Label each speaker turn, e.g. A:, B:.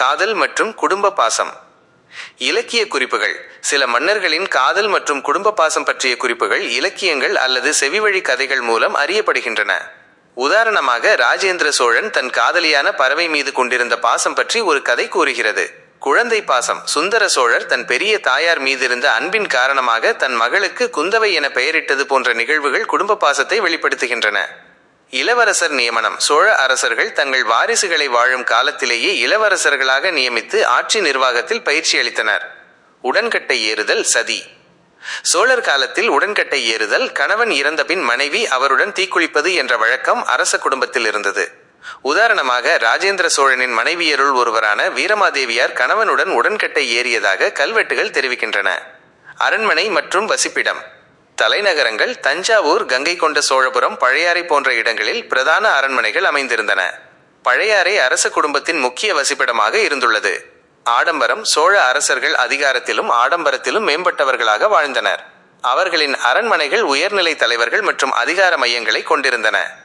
A: காதல் மற்றும் குடும்ப பாசம். இலக்கிய குறிப்புகள். சில மன்னர்களின் காதல் மற்றும் குடும்ப பாசம் பற்றிய குறிப்புகள் இலக்கியங்கள் அல்லது செவிவழி கதைகள் மூலம் அறியப்படுகின்றன. உதாரணமாக ராஜேந்திர சோழன் தன் காதலியான பறவை மீது கொண்டிருந்த பாசம் பற்றி ஒரு கதை கூறுகிறது. குழந்தை பாசம். சுந்தர சோழர் தன் பெரிய தாயார் மீதிருந்த அன்பின் காரணமாக தன் மகளுக்கு குந்தவை என பெயரிட்டது போன்ற நிகழ்வுகள் குடும்ப பாசத்தை வெளிப்படுத்துகின்றன. இளவரசர் நியமனம். சோழ அரசர்கள் தங்கள் வாரிசுகளை வாழும் காலத்திலேயே இளவரசர்களாக நியமித்து ஆட்சி நிர்வாகத்தில் பயிற்சி அளித்தனர். உடன்கட்டை ஏறுதல் சதி. சோழர் காலத்தில் உடன்கட்டை ஏறுதல் கணவன் இறந்தபின் மனைவி அவருடன் தீக்குளிப்பது என்ற வழக்கம் அரச குடும்பத்தில் இருந்தது. உதாரணமாக ராஜேந்திர சோழனின் மனைவியருள் ஒருவரான வீரமாதேவியார் கணவனுடன் உடன்கட்டை ஏறியதாக கல்வெட்டுகள் தெரிவிக்கின்றன. அரண்மனை மற்றும் வசிப்பிடம். தலைநகரங்கள் தஞ்சாவூர் கங்கை கொண்ட சோழபுரம் பழையாறை போன்ற இடங்களில் பிரதான அரண்மனைகள் அமைந்திருந்தன. பழையாறை அரச குடும்பத்தின் முக்கிய வசிப்பிடமாக இருந்துள்ளது. ஆடம்பரம் சோழ அரசர்கள் அதிகாரத்திலும் ஆடம்பரத்திலும் மேம்பட்டவர்களாக வாழ்ந்தனர். அவர்களின் அரண்மனைகள் உயர்நிலை தலைவர்கள் மற்றும் அதிகார மையங்களை கொண்டிருந்தன.